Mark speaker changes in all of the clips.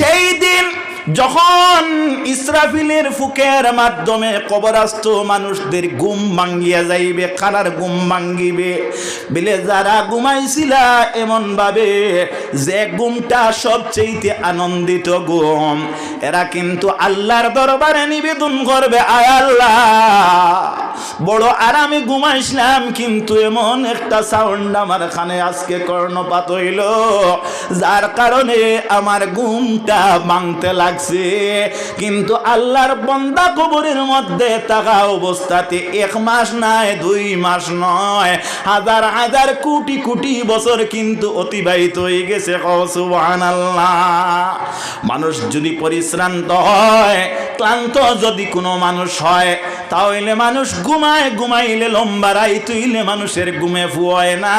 Speaker 1: সেই দিন যখন ইসরাফিলের ফুকের মাধ্যমে কবরাস্ত মানুষদের ঘুম ভাঙ্গিয়া যাইবে কারার ঘুম ভাঙ্গিবে, বলে যারা ঘুমাইছিলা এমন ভাবে যে ঘুমটা সবচেয়ে আনন্দিত ঘুম, এরা কিন্তু আল্লাহর দরবারে নিবেদন করবে, আয় আল্লাহ। বড় আরামে ঘুমাইছিলাম, কিন্তু এমন একটা সাউন্ড আমার খানে আজকে কর্ণপাত হইল, যার কারণে আমার ঘুমটা ভাঙতে লাগছে। কিন্তু আল্লাহর বন্দা কবরের মধ্যে থাকা অবস্থাতে এক মাস নয় দুই মাস নয়, হাজার হাজার কোটি কোটি বছর কিন্তু অতিবাহিত হয়ে গেছে। মানুষ যদি পরিশ্রান্ত হয়, ক্লান্ত যদি কোনো মানুষ হয় তাহলে মানুষ ঘুমায়, ঘুমাইলে লম্বা রাই তুইলে মানুষের ঘুমে ফুয় না।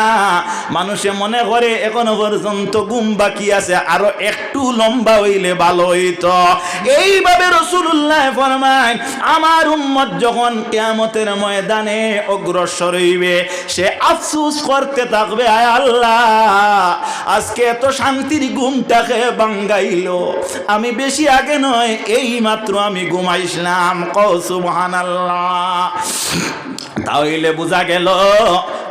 Speaker 1: মানুষে মনে করে, এখনও পর্যন্ত ঘুম বাকি আছে, আরও একটু লম্বা হইলে ভালো হইতো। এইভাবে রসুল্লাহ ফরমায়, আমার উম্মত যখন কেয়ামতের ময়দানে অগ্রসর হইবে, সে আফসুস করতে থাকবে, আয় আল্লাহ, আজকে এত শান্তির ঘুমটাকে বাঙ্গাইলো আমি বেশি আগে নয় এই মাত্র আমি ঘুমাইছিলাম কৌসুবহান আল্লাহ তাহলে বোঝা গেল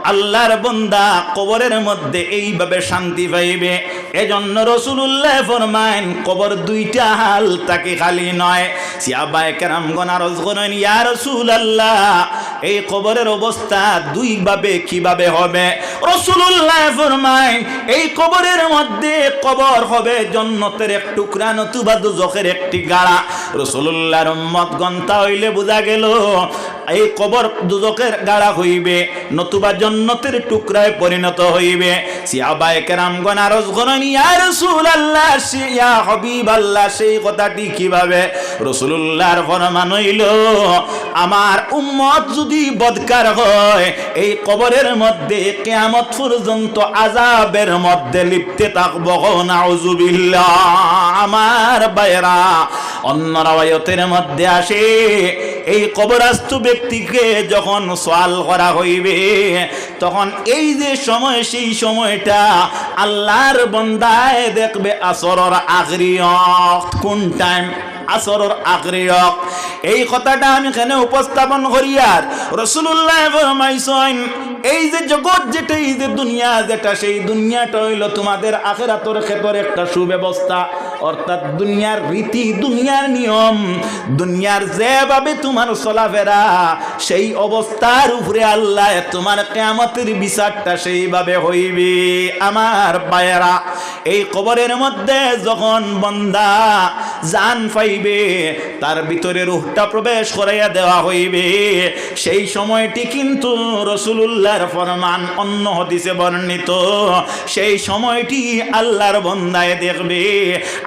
Speaker 1: আল্লাহর বন্দা কবরের মধ্যে এইভাবে শান্তি পাইবে। এজন্য রসুল্লাহ ফরমাইন কবর দুইটা হাল তাকে খালি নয়। সিয়াবায় কেরাম গনারজ করেন, ইয়া রসুল আল্লাহ এই কবরের অবস্থা দুইভাবে কীভাবে হবে? রসুল্লাহ ফরমাইন এই কবরের মধ্যে কবর হবে জন্নতের এক টুকরা নতুবা দুজখের একটি গাড়া। রসুল্লাহর উম্মত গন্তা হইলে বোঝা গেল এই কবর দুজকের গাড়া হইবে, নতুবা জন্নতের টুকরায় পরিণত হইবে। সিয়াবায়ে কেরাম গনারজ গণন, ইয়া রাসূলুল্লাহ ইয়া হাবিবাল্লাহ, সেই কথাটি কীভাবে? রাসূলুল্লাহর ফরমান হইল, আমার উম্মত যদি বদকার হয়, এই কবরের মধ্যে কিয়ামত পর্যন্ত আযাবের মধ্যে লিপ্তে থাকব নাউজুবিল্লাহ। আমার বাইরা অন্য রাওয়ায়তের মধ্যে আসে এই কবরাস্থ ব্যক্তিকে যখন সোয়াল করা হইবে, তখন এই যে সময়, সেই সময়টা আল্লাহর বন্দায় দেখবে আসরর আখরিয়ত কোন টাইম আসরর আখরিয়ত এই কথাটা আমি এখানে উপস্থাপন করি আর রসুল্লাহ ফরমাইছেন, এই যে জগৎ যেটা, এই যে দুনিয়া যেটা, সেই দুনিয়াটা হইল তোমাদের আখেরাতর ক্ষেত্রে একটা সুব্যবস্থা। অর্থাৎ দুনিয়ার রীতি, দুনিয়ার নিয়ম, দুনিয়ার যেভাবে তোমার চলাফেরা, সেই অবস্থার উপরে আল্লাহ তোমার কেমতের বিচারটা সেইভাবে হইবে। আমার বায়েরা এই কবরের মধ্যে যখন বন্দা জান পাইবে তার ভিতরে রুহটা প্রবেশ করাইয়া দেওয়া হইবে। সেই সময়টি কিন্তু রসুলুল্লাহর ফরমান, অন্য হদিসে বর্ণিত। সেই সময়টি আল্লাহর বন্দায় দেখবে,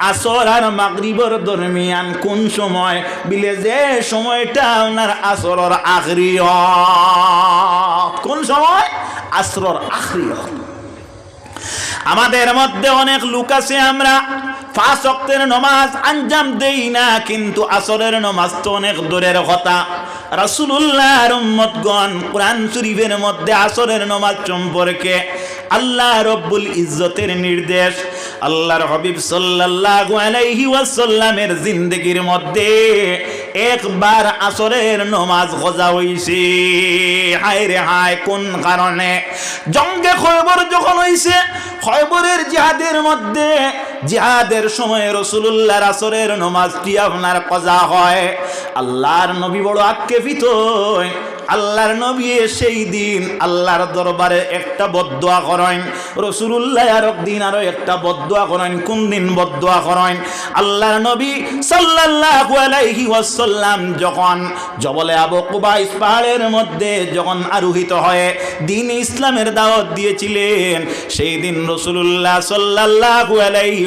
Speaker 1: আসর আর মাগরিবর দরমিয়ান কোন সময়? বিলে যে সময়টা ওনার আসরর আখরিয়ত কোন সময়? আসরর আখরিয়ত আমাদের মধ্যে অনেক লোক আছে আমরা পাঁচ অক্টের নমাজ আঞ্জাম দেই না, কিন্তু আসরের নমাজ তো অনেক দূরের কথা। রাসূলুল্লাহর উম্মতগণ কোরআন শরীফের মধ্যে আসরের নমাজ সম্পর্কে আল্লাহ রব্বুল ইজ্জতের নির্দেশ। আল্লাহর হবিব সাল্লাল্লাহু আলাইহি ওয়াসাল্লামের জিন্দেগির মধ্যে একবার আসরের নমাজ খোঁজা হইছে। হায় রে হায়, কোন কারণে? জঙ্গে খয়বর যখন হইছে, খয়বরের জিহাদের মধ্যে জিহাদের সময় রসুল্লাহর আসরের নমাজটি আপনার কজা হয়। আল্লাহর নবী বড় আক্ষেপিত। আল্লাহর নবী সেই দিন আল্লাহর দরবারে একটা বদুয়া করেন। রসুল্লাহ আর দিন আরও একটা বদুয়া করেন। কোন দিন বদুয়া করেন? আল্লাহর নবী সাল্লাল্লাহু আলাইহি যখন জবলে আবু কুবাইস পাহাড়ের মধ্যে যখন আরোহিত হয়ে দিন ইসলামের দাওয়াত দিয়েছিলেন, সেই দিন রসুল্লাহ সাল্লাল্লাহু আলাইহি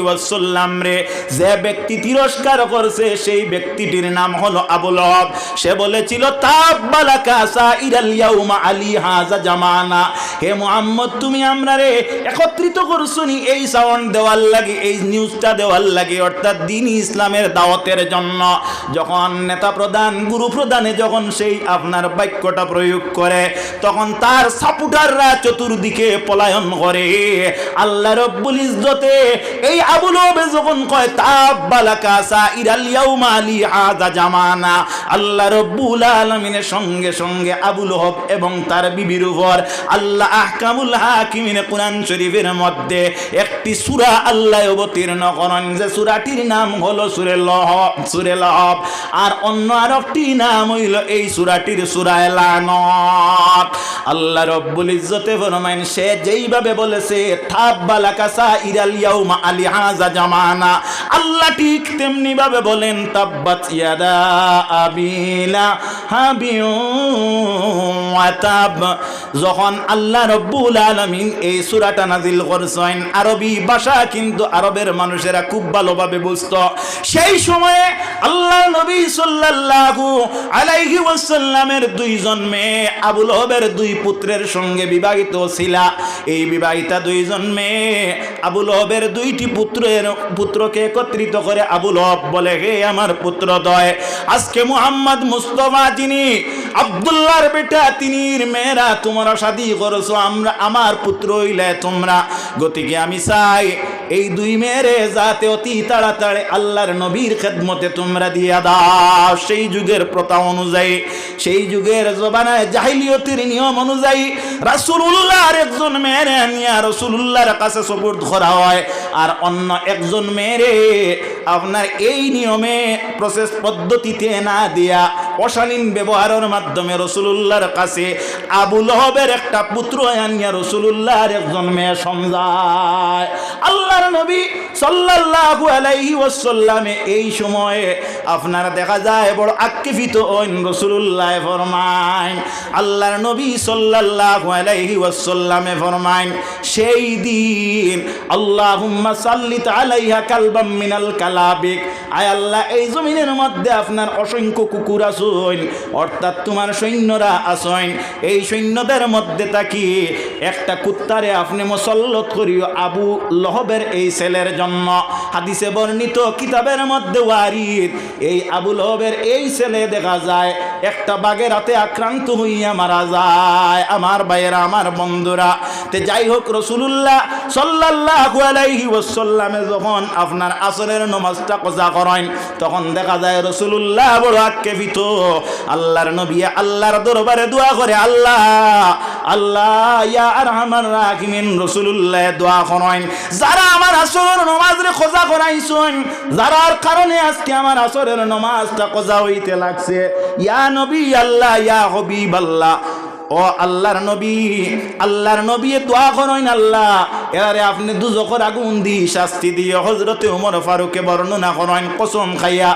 Speaker 1: রে যে ব্যক্তি তিরস্কার করছে, সেই ব্যক্তিটির নাম হলো আবুল হক সে বলেছিল, তাব্বালাকা আলী বাক্যটা প্রয়োগ করে, তখন তার সাপুটাররা চতুর্দিকে পলায়ন করে। আল্লাহ রব্বুল ইজ্জতে এই আবুল হবে যখন কয় তাব্বালাকা সাইরাল ইয়াউমা আলী হাজা জামানা। আল্লাহ রব্বুল আলামিনের সঙ্গে সঙ্গে আবুল হক এবং তার বিবির উপর আল্লাহ আহকামুল হাকিমিনে কোরআন শরীফের মধ্যে একটি সূরা আল্লাহ অবতীর্ণ করেন যে সূরাটির নাম হলো সূরে লহব সূরে লহব আর অন্য আরেকটি নাম হইল এই সূরাটির সূরায়ে লানত। আল্লাহ রব্বুল ইজ্জতে ফরমাইন, সে যেইভাবে বলেছে থাব্বালাকা সাইরাল ইয়াউমা আলি হাজা জামানা। আল্লাহ ঠিক তেমনি ভাবে বলেন, তাব্বাত ইয়াদা আবিলা হাবিউ যখন আল্লাহ রব্বুল আলামিন এই সূরাটা নাজিল করছেন, আরবি ভাষা কিন্তু আরবের মানুষেরা খুব ভালোভাবে বুঝতো। সেই সময়ে আল্লাহ নবী সাল্লাল্লাহু আলাইহি ওয়াসাল্লামের দুইজন মেয়ে আবুল হবের দুই পুত্রের সঙ্গে বিবাহিত ছিলা। এই বিবাহিতা দুইজন মেয়ে আবুল হবের দুইটি পুত্রের পুত্রকে একত্রিত করে আবুল হব বলে, হে আমার পুত্র দয় আজকে মুহাম্মদ মুস্তফা যিনি আব্দুল্লাহর বেটা তিনি মেয়েরা, তোমরা শাদি করছ, আমরা, আমার পুত্র হইলে তোমরা গতিকে আমি চাই এই দুই মেয়েরে যাতে অতি তাড়াতাড়ি আল্লাহর নবীর খেদমতে তোমরা দিয়া দাও। সেই যুগের প্রথা অনুযায়ী, সেই যুগের জবানায় জাহিলিয়তের নিয়ম অনুযায়ী রাসূলুল্লাহর একজন মেয়েরে নিয়ে রাসূলুল্লাহর কাছে সবুর্দ করা হয়, আর অন্য একজন মেয়েরে আপনার এই নিয়মে প্রসেস পদ্ধতিতে না দিয়া অশালীন ব্যবহারের মাধ্যমে রসুলুল্লাহর কাছে আবু লহবের একটা পুত্র আনিয়া রসুলুল্লাহর একজন মেয়ে সমঝায় আল্লাহর নবী সাল্লাল্লাহু আলাইহি ওয়াসাল্লামে এই সময়ে আপনারা দেখা যায় বড় আক্ষেপিত হন রসুলুল্লাহ ফরমাইন। আল্লাহর নবী সাল্লাল্লাহু আলাইহি ওয়াসাল্লামে ফরমাইন, সেই দিন আল্লাহুম্মা সাল্লিত আলাইহা কালবাম মিনাল কালাবিক আয় আল্লাহ, এই জমিনের মধ্যে আপনার অসংখ্য কুকুর আসুন অর্থাৎ তোমার সৈন্যরা আসুন এই সৈন্যদের মধ্যে থাকি একটা কুত্তারে আপনি মুসল্লত করিও আবু লহবের এই ছেলের জন্য হাদিসে বর্ণিত কিতাবের মধ্যে ওয়ারিদ, এই আবু লহবের এই ছেলে দেখা যায়, একটা বাঘের হাতে আক্রান্ত হইয়া মারা যায়। আমার ভাইয়েরা, আমার বন্ধুরা, তে যাই হোক রসুলুল্লাহ সাল্লাল্লাহু আলাইহি ওয়াসাল্লামে যখন আপনার আসরের নমাজটা কজা করেন তখন দেখা যায় রসুলুল্লাহ বড় আক্ষেপিত। আল্লাহর নবী, আল্লাহর দরবারে দোয়া করে, আল্লাহ আল্লাহ, ইয়া আরহামার রাহিমিন, রসুলুল্লাহ দোয়া করেন যারা আমার আসরের নমাজ রে কজা করাইছেন যারার কারণে আজকে আমার আসরের নমাজটা কজা হইতে লাগছে, ইয়া নবী আল্লাহ, ইয়া হবিব আল্লাহ। ও আল্লাহর নবী আল্লাহর নবী দোয়া করেন আল্লাহ। এবারে আপনি দুজকর আগুন দি শাস্তি দিয়ে হজরতে উমর ফারুকে বর্ণনা করেন, কসম খাইয়া।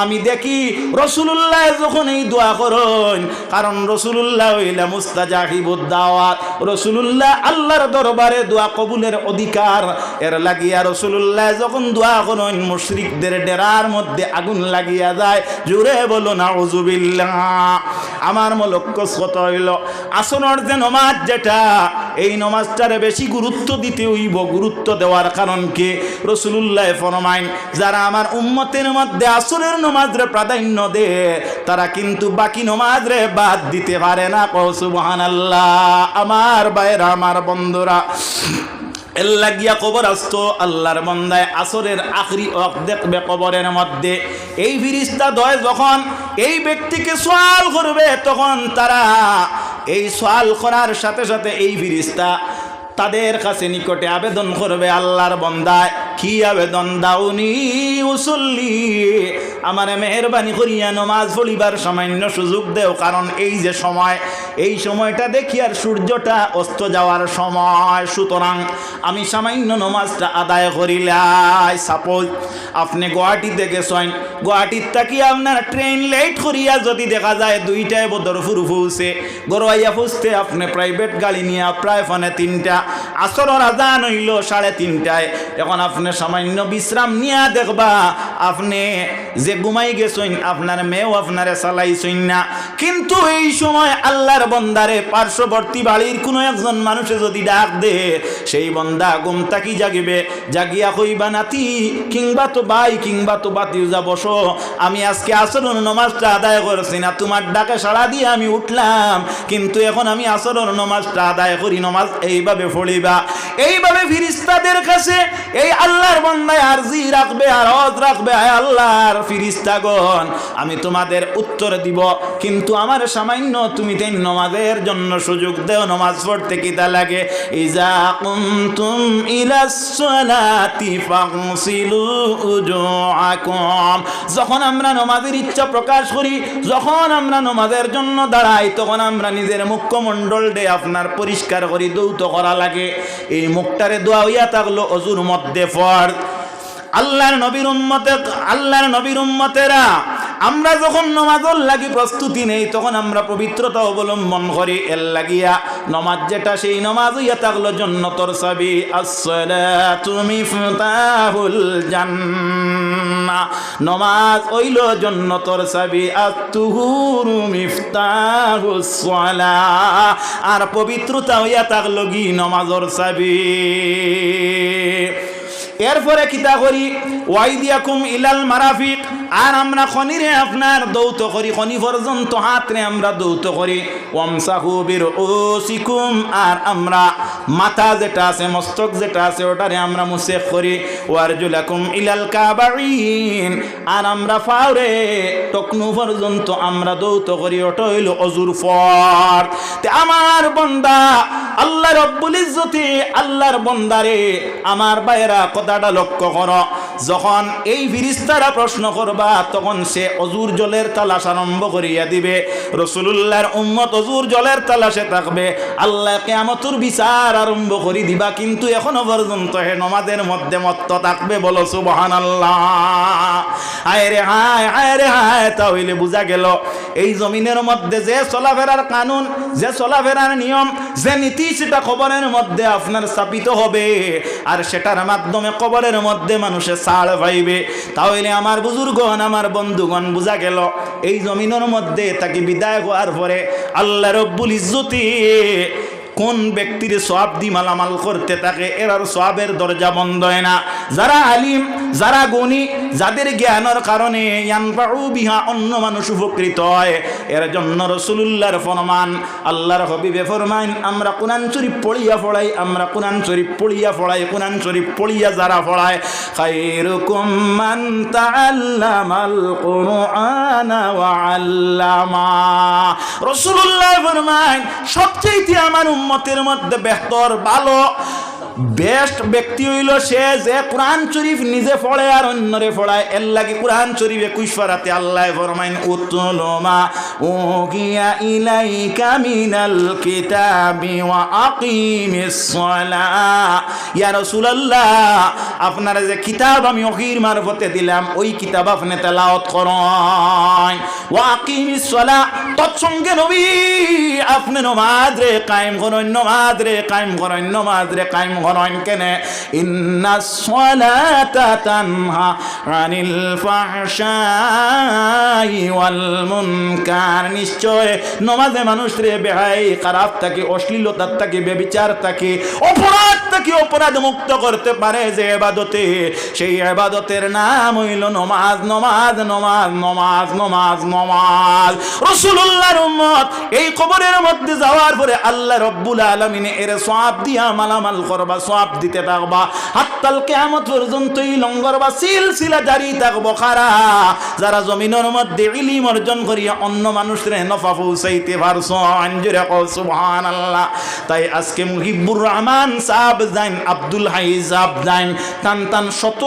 Speaker 1: আমি দেখি রসুলুল্লাহ যখন এই দোয়া করেন, কারণ রসুলুল্লাহ হইলা মুস্তাজাহিবুদ দাওয়াত। রসুলুল্লাহ আল্লাহর দরবারে দোয়া কবুলের অধিকার। এর লাগিয়া রসুলুল্লাহ যখন দোয়া করেন, মুশরিকদের ডেরার মধ্যে আগুন লাগিয়া যায়। জুড়ে বলো না উজুবিল্লাহ আমার মলক্ষ কত হইল আসনের যে নমাজ যেটা, এই নমাজটারে বেশি গুরুত্ব দিতে হইব। গুরুত্ব দেওয়ার কারণ কি? রসুলুল্লাহ ফরমাইন, যারা আমার উম্মতের মধ্যে আসরের নমাজরে প্রাধান্য দে তারা কিন্তু বাকি নমাজরে বাদ দিতে পারে না। কৌসুবহান আল্লাহ আমার বাইরা আমার বন্ধুরা এল্লা গিয়া কবর আসত আল্লাহর বন্দায় আসরের আখরি অক দেখবে কবরের মধ্যে, এই ফিরিস্তা দয় যখন এই ব্যক্তিকে সোয়াল করবে, তখন তারা এই সোয়াল করার সাথে সাথে এই ফিরিস্তা তাদের কাছে নিকটে আবেদন করবে আল্লাহর বন্দায়। কি আবেদন দাউনি উসল্লি? আমার মেহরবানি করিয়া নমাজ পড়িবার সামান্য সুযোগ দেও, কারণ এই যে সময়, এই সময়টা দেখি আর সূর্যটা অস্ত যাওয়ার সময়। সুতরাং আমি সামান্য নমাজটা আদায় করিলাই। সাপোজ আপনি গুয়াহাটিতে গেছেন গুয়াহাটির থাকি আপনার ট্রেন লেট করিয়া যদি দেখা যায় দুইটায় বদর ফুরু ফুলছে গরুয়াইয়া ফুসতে আপনি প্রাইভেট গাড়ি নিয়ে প্রায় ফোনে তিনটা, আসর আজান হইল সাড়ে তিনটায়। এখন আপনি সামান্য বিশ্রাম নিয়ে দেখবা, আপনি যে ঘুমাই গেছেন, আপনার মেয়েও আপনারে চালাইছেন না। কিন্তু এই সময় আল্লাহর বন্দারে পার্শ্ববর্তী বাড়ির কোনো একজন মানুষে যদি ডাক দে, সেই বন্দা ঘুম তাকি জাগিবে। জাগিয়া কইবা, নাতি, কিংবা তো ভাই, কিংবা তো বাতি যা, বসো। আমি আজকে আসরণ নমাজটা আদায় করছি না, তোমার ডাকে সাড়া দিয়ে আমি উঠলাম। কিন্তু এখন আমি আসরণ নমাজটা আদায় করি, নমাজ এইভাবে ফড়িবা এইভাবে ফিরিস্তাদের কাছে এই আল্লাহর বন্দায় আরজি রাখবে আর হজ রাখবে, আয় আল্লাহর ফিরিস্তাগণ। আমি তোমাদের উত্তর দিব, কিন্তু আমার সামান্য তুমি তাই নমাজের জন্য সুযোগ দেও, নমাজ পড়তে কিতা লাগে? ইজা কুনতুম ইলাস সালাতি ফাগসিলু উজুআকুম। যখন আমরা নমাজের ইচ্ছা প্রকাশ করি, যখন আমরা নমাজের জন্য দাঁড়াই, তখন আমরা নিজের মুখ্যমণ্ডল ডে আপনার পরিষ্কার করি দৌত করা লাগে। এই মুখটারে দোয়া হইয়া থাকল, অজুর মধ্যে ফর আল্লাহর নবীর উম্মতে, আল্লাহর নবীর উম্মতেরা, আমরা যখন নমাজর লাগি প্রস্তুতি নেই, তখন আমরা পবিত্রতা অবলম্বন করি। এর লাগিয়া নমাজ যেটা, সেই নমাজ হইয়া থাকল জন্নতর সাবি আসসালাতু মিফতাহুল জান্নাহ। নমাজ হইল জন্নতর সাবি আত্তুহুরু মিফতাহুস সালাহ। আর পবিত্রতা হইয়া থাকল গি নমাজর সাবি এরপরে কিতা করি? ওয়াই দিয়াকুম ইলাল মারাফিক। আর আমরা খনিরে আপনার দৌত করি, খনি পর্যন্ত হাতরে আমরা দৌত করি। ওমসাহু বীর ওসিকুম আর আমরা মাথা যেটা আছে, মস্তক যেটা আছে, ওটারে আমরা মুসেফ করি। ওয়ারজুলাকুম ইলাল কাবাইন আর আমরা ফাউরে টকনু পর্যন্ত আমরা দৌত করি, ওটা হইল অজুর ফর আমার বন্দা আল্লাহ রব্বুল ইজ্জতি আল্লাহর বন্দারে। আমার বাইরা কথাটা লক্ষ্য কর। যখন এই ফিরিস্তারা প্রশ্ন করবা, তখন সে অজুর জলের তালাশ আরম্ভ করিয়া দিবে। রসুলুল্লাহর উম্মত অজুর জলের তালাশে থাকবে। আল্লাহ কেমতুর বিচার আরম্ভ করি দিবা, কিন্তু এখনও পর্যন্ত হে নমাজের মধ্যে মত্ত থাকবে বলো সুবহান আল্লাহ হায় রে হায় হায় রে হায়, তাহলে বোঝা গেল, এই জমিনের মধ্যে যে চলাফেরার কানুন, যে চলাফেরার নিয়ম, যে নীতি, সেটা খবরের মধ্যে আপনার স্থাপিত হবে। আর সেটার মাধ্যমে কবরের মধ্যে মানুষে ছাড় পাইবে তাহলে আমার বুজুর্গণ, আমার বন্ধুগণ বোঝা গেল, এই জমিনের মধ্যে তাকে বিদায় হওয়ার পরে আল্লাহ রব্বুল ইজ্জতি কোন ব্যক্তির সব দি মালামাল করতে থাকে, এরার সবের দরজা বন্ধ হয় না। যারা আলিম যারা গুণী, যাদের জ্ঞানের কারণে বিহা অন্য মানুষ উপকৃত হয়, এর জন্য রসুলুল্লাহর ফরমান, আল্লাহর হবিবে ফরমান আমরা কোরআন শরীফ পড়িয়া পড়াই আমরা কোরআন শরীফ পড়িয়া পড়াই কোরআন শরীফ পড়িয়া যারা পড়ায় সবচেয়ে আমার উম্মতের মধ্যে বেহতর, ভালো বেস্ট ব্যক্তি হইল সে যে কোরআন শরীফ নিজে পড়ে আর অন্যরে পড়ায়। এর লাগি কোরআন শরীফ একুশ পারাতে আল্লাহ ফরমাইন উতুলমা ও গিয়া ইলাইকা মিনাল কিতাবি ওয়া আকিমিস সালাহ ইয়া রাসূলুল্লাহ, আপনারা যে কিতাব আমি ওহির মারফতে দিলাম, ওই কিতাব আপনি তেলাওয়াত করুন। ওয়া আকিমিস সালাহ তৎসঙ্গে নবী, আপনি নমাজ রে কায়েম করুন নমাজ রে কায়েম করুন নমাজ রে কায়েম করুন কেনে নিশ্চয় নমাজে মানুষ রে বেহাই, খারাপ থাকে অশ্লীলতার থাকে, বেবিচার থাকে, অপরাধ থেকে, অপরাধ মুক্ত করতে পারে যে এবাদতে। সেই এবাদতের নাম হইল নমাজ নমাজ নমাজ নমাজ নমাজ নমাজ। রসুল্লাহর উম্মত, এই কবরের মধ্যে যাওয়ার পরে আল্লাহ রব্বুল আলমিনে এর সব দিয়া মালামাল করবা সব দিতে থাকবা। হাত্তাল কেমত পর্যন্ত লঙ্গর বা সিলসিলা জারি থাকব খারা। যারা জমিনের মধ্যে ইলিম অর্জন করিয়া অন্য মানুষের নফা পৌঁছাইতে পারছ আঞ্জুরে সুবহান আল্লাহ তাই আজকে মুহিবুর রহমান সাহেব জাইন, আব্দুল হাই সাহেব জাইন, টান টান শত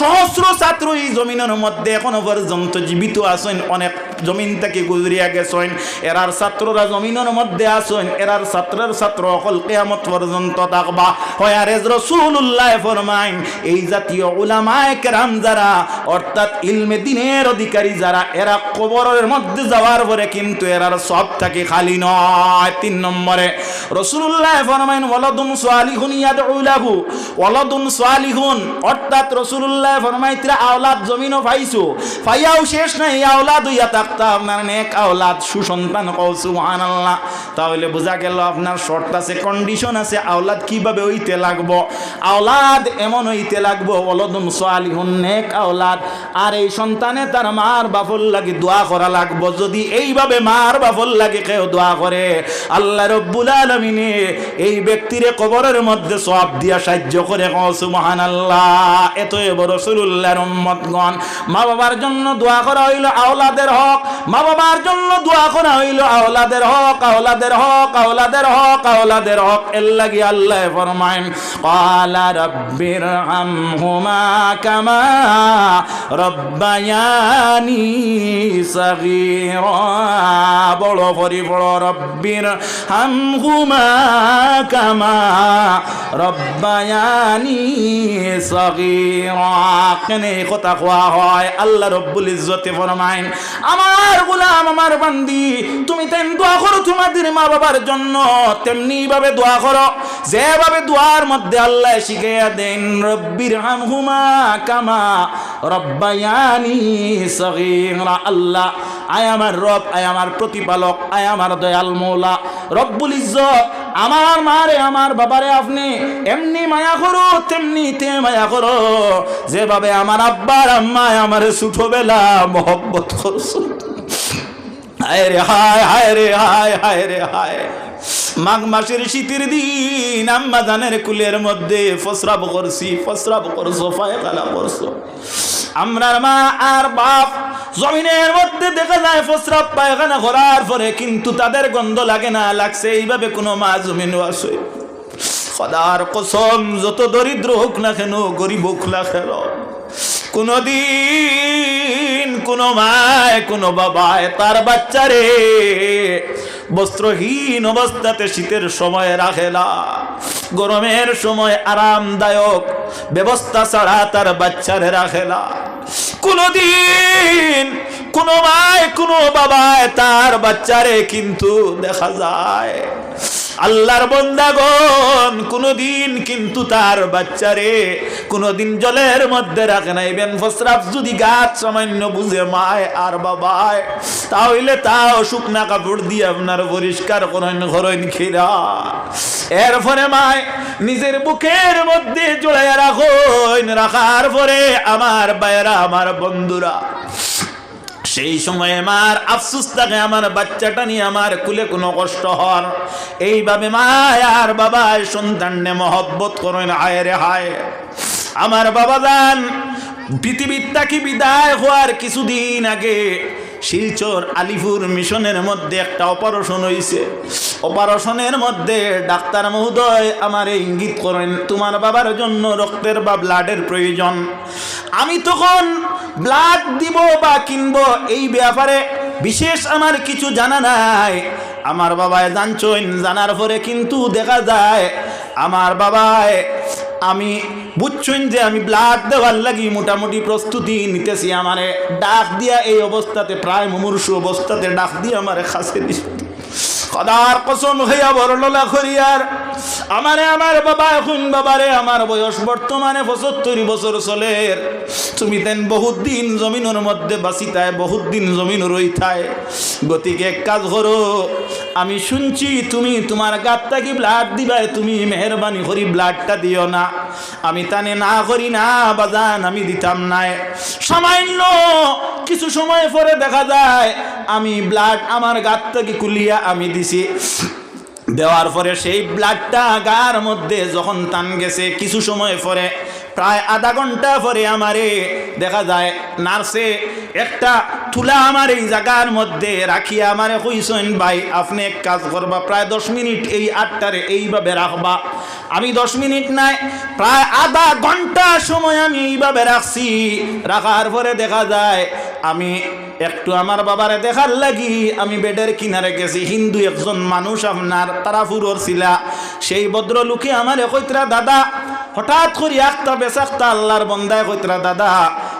Speaker 1: সহস্র ছাত্র এই জমিনের মধ্যে এখনও পর্যন্ত জীবিত আছেন, অনেক জমিন থেকে গুজরিয়া গেছেন, এরার ছাত্ররা জমিনের মধ্যে আছেন, এরার ছাত্রের ছাত্র অকল কেয়ামত পর্যন্ত থাকবা। ওয়ারেজ রসুল্লাহ ফরমাইন, এই জাতীয় উলামায়ে কেরাম যারা, অর্থাৎ ইলমে দিনের অধিকারী যারা, এরা কবরের মধ্যে যাওয়ার পরে কিন্তু এরার সব থাকে খালি নয়। তিন নম্বরে রসুল্লাহ ফরমাইন, ওয়ালাদুন সালিহুন ইয়াদউ লাহু। ওয়ালাদুন সালিহুন, অর্থাৎ রসুল্লাহ আওলাদ জমিনও পাইছো। পাইয়াও শেষ নাই আওলাদ হইয়া আপনার নেক আওলাদ, সুসন্তান কও সুবহানাল্লাহ। তাহলে বোঝা গেল আপনার শর্ত আছে কন্ডিশন আছে, আওলাদ কীভাবে হইতে লাগবো। আওলাদ এমন হইতে লাগবো ওয়ালাদুন সালিহুন নেক আওলাদ। আর এই সন্তানে তার মার বাফল লাগে দোয়া করা লাগবো। যদি এইভাবে মার বাফল লাগে কেউ দোয়া করে, আল্লাহ রব্বুল আলমিনে এই ব্যক্তিরে কবরের মধ্যে সব দিয়া সাহায্য করে। সুমহান আল্লাহ এত বড় রসুল্লাহর উম্মতগণ। মা বাবার জন্য দোয়া করা হইল আওলাদের হক। মা বাবার জন্য দোয়া করা হইল আওলাদের হক আওলাদের হক আওলাদের হক আওলাদের হক। এর লাগি আল্লাহ বলেন কলা রব্বির হুমা কামা রব্বায়ানি সগীর। বড় হরি বড় রব্বির হাম হুমা কামা রব্বায়ানি সগীর। কেনে কথা কোয়া হয়, আল্লাহ রব্বুল ইজ্জতে ফরমাইন, আমার গুলাম, আমার বান্দি, তুমি তেন দোয়া করো তোমাদের মা বাবার জন্য তেমনি ভাবে দোয়া করো। যেভাবে দোয়ার মধ্যে আল্লাহ শিখাইয়া দেন, রব্বির হামহুমা কামা রব্বায়ানি সগীরা আল্লাহ, আয় আমার রব, আয় আমার প্রতিপালক, আয় আমার দয়াল মৌলা, রব্বুল ইজ্জত, আমার মারে, আমার বাবারে আপনি এমনি মায়া করো তেমনি তে মায়া করো। যেভাবে আমার আব্বার আম্মায় আমার ছোটবেলা মহব্বত করছ। হায় রে হায় হায় রে হায় হায় রে হায়। মাঘ মাসের শীতের দিন, আম্মা জানের কুলের মধ্যে ফসরাব করছি, ফসরাব করছ, পায়খানা করছ। আমরার মা আর বাপ জমিনের মধ্যে দেখা যায় ফসরাব, পায়খানা করার পরে কিন্তু তাদের গন্ধ লাগে না, লাগছে এইভাবে কোনো মা জমিন আসে খদার কসম, যত দরিদ্র হোক না কেন, গরিব হোক না কেন। কোনদিন কোনো মায়, কোনো বাবায় তার বাচ্চারে বস্ত্রহীন অবস্থাতে শীতের সময় রাখে না। গরমের সময় আরামদায়ক ব্যবস্থা ছাড়া তার বাচ্চারে রাখে না। কোনদিন কোনো মায়, কোনো বাবায় তার বাচ্চারে কিন্তু দেখা যায়। আল্লাহর বন্দাগণ কোনদিন কিন্তু তার বাচ্চারে কোনদিন জলের মধ্যে রাখে নাই। বেন ফসরাফ যদি গাছ সামান্য বুঝে মায় আর বাবায়, তাহলে তাও শুকনা কাপড় দিয়ে আপনার পরিষ্কার করেন ঘরেন খিরা এর ফলে মায়, নিজের বুকের মধ্যে জড়াইয়া রাখুন। রাখার পরে আমার বাইরা আমার বন্ধুরা সেই সময় মার আফসুস থাকে আমার বাচ্চাটা নিয়ে আমার কুলে কোনো কষ্ট হর এইভাবে মায় আর বাবায় সন্তানে মহব্বত করেন আয় রে হায়। আমার বাবা দান পৃথিবীর তাকে বিদায় হওয়ার কিছুদিন আগে শিলচর আলিপুর মিশনের মধ্যে একটা অপারেশন হয়েছে অপারেশনের মধ্যে ডাক্তার মহোদয় আমার ইঙ্গিত করেন, তোমার বাবার জন্য রক্তের বা ব্লাডের প্রয়োজন। আমি তখন ব্লাড দিব বা কিনবো এই ব্যাপারে বিশেষ আমার কিছু জানা নাই। আমার বাবায় জানছেন জানার পরে কিন্তু দেখা যায়, আমার বাবায় আমি বুঝছেন যে আমি ব্লাড দেওয়ার লাগি মোটামুটি প্রস্তুতি নিতেছি আমারে। ডাক দিয়া এই অবস্থাতে, প্রায় মুমূর্ষু অবস্থাতে ডাক দিয়ে আমার খাসে দিস কদার কসম হইয়া বড়লোলা করিয়ার আমারে আমার বাবা, এখন বাবারে আমার বয়স বর্তমানে পঁচাত্তর বছর চলের তুমি তেন বহুত দিন জমিনের মধ্যে বাঁচিতায় বহুত দিন জমিন রইতায় গতিকে এক কাজ করো, আমি শুনছি তুমি তোমার গাতটা কি ব্লাড দিবাই, তুমি মেহরবানি করি ব্লাডটা দিও না। আমি তানে না করি না, বাজান আমি দিতাম নাই। সামান্য কিছু সময় পরে দেখা যায়, আমি ব্লাড আমার গাত থেকে কুলিয়া আমি দিছি। দেওয়ার পরে সেই ব্লাডটা গার মধ্যে যখন টান গেছে, কিছু সময় পরে, প্রায় আধা ঘণ্টা পরে আমারে দেখা যায়, নার্সে একটা তুলা আমার এই জায়গার মধ্যে রাখিয়া আমারে কইছেন, ভাই, আপনি এক কাজ করবা, প্রায় দশ মিনিট এই আটটারে এইভাবে রাখবা। আমি দশ মিনিট নাই, প্রায় আধা ঘণ্টা সময় আমি এইভাবে রাখছি। রাখার পরে দেখা যায়, আমি একটু আমার বাবারে দেখার লাগি, আমি বেডের কিনারে গেছি, হিন্দু একজন মানুষ আপনার, তারাপুরর ছিলা। সেই ভদ্রলোকে আমার কইতরা, দাদা, হঠাৎ করে একটা বেসাক্তা আল্লাহর বন্দায় কইতরা, দাদা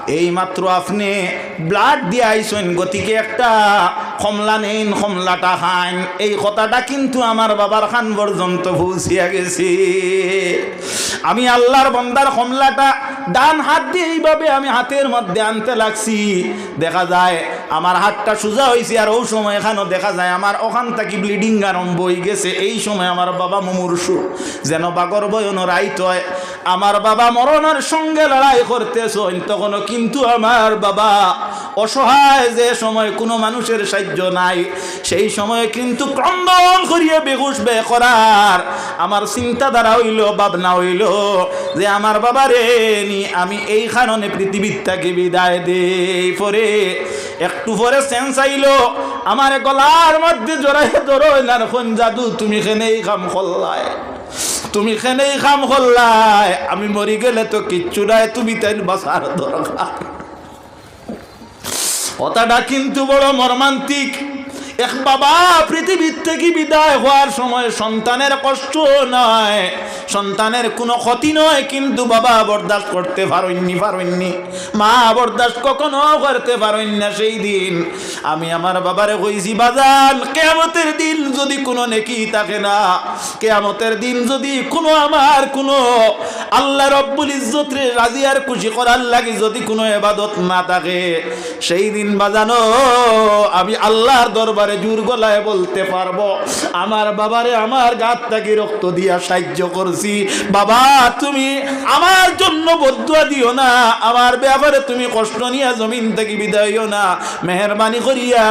Speaker 1: এই মাত্র আপনি ব্লাড দিয়ে আইসেন, গতিকে একটা কমলা নেন, কমলাটা খান। এই কথাটা কিন্তু আমার বাবার খান পর্যন্ত পৌঁছিয়া গেছি। আমি আল্লাহর বন্দার কমলাটা ডান হাত দিয়ে এইভাবে আমি হাতের মধ্যে আনতে লাগছি। দেখা যায় আমার হাতটা সোজা হয়েছে আর ওই সময় এখানেও দেখা যায় আমার ওখান থেকে ব্লিডিং আরম্ভ হয়ে গেছে। এই সময় আমার বাবা মুমূর্ষু, যেন বাগর বয়ন রাইত হয়। আমার বাবা মরণের সঙ্গে লড়াই করতেছ তখনও কিন্তু আমার বাবা অসহায় যে সময় কোনো মানুষের সাহায্য নাই। সেই সময় কিন্তু ক্রন্দন করিয়ে বেগুস বে করার আমার চিন্তাধারা হইল, ভাবনা হইল যে আমার বাবারে নি, আমি এই কারণে পৃথিবীর থেকে বিদায় দে পরে একটু পরে সেন্স আইলো। আমার গলার মধ্যে জড়াই ধরো না এখন জাদু, তুমি খেনেই খাম খোল্লায়, তুমি খেনেই খাম খোল্লায়, আমি মরি গেলে তো কিচ্ছু নাই, তুমি তাই বাসার দরকার। কথাটা কিন্তু বড় মর্মান্তিক। এক বাবা, পৃথিবীর থেকে বিদায় হওয়ার সময় সন্তানের কষ্ট নয়। সন্তানের কোনো ক্ষতি নয়, কিন্তু বাবা বরদাস্ত করতে পারেননি পারেননি মা বরদাস্ত কখনো করতে পারেন না সেই দিন। আমি আমার বাবারে কইছি, বাজান, কেয়ামতের দিন যদি কোনো নেকি থাকে না, কেয়ামতের দিন যদি কোনো আমার কোনো আল্লাহ রব্বুল ইজ্জত রে রাজি আর খুশি করার লাগি যদি কোনো এবাদত না থাকে। সেই দিন বাজানো, আমি আল্লাহর দরবারে জোর গলায় বলতে পারব, আমার বাবারে আমার গাত থেকে রক্ত দিয়া সাহায্য করছি। বাবা, তুমি আমার জন্য বদুয়া দিও না, আমার ব্যাপারে তুমি কষ্ট নিয়ে জমিন থেকে বিদায় হইও না। মেহরবানি করিয়া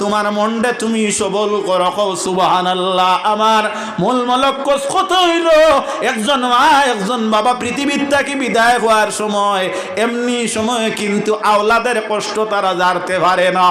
Speaker 1: তোমার মনটা তুমি সবল করো সুবাহান আল্লাহ আমার মূল মলক্কস কত হইল? একজন মা, একজন বাবা, পৃথিবীর থেকে বিদায় হওয়ার সময়, এমনি সময় কিন্তু আওলাদের কষ্ট তারা জানতে পারে না।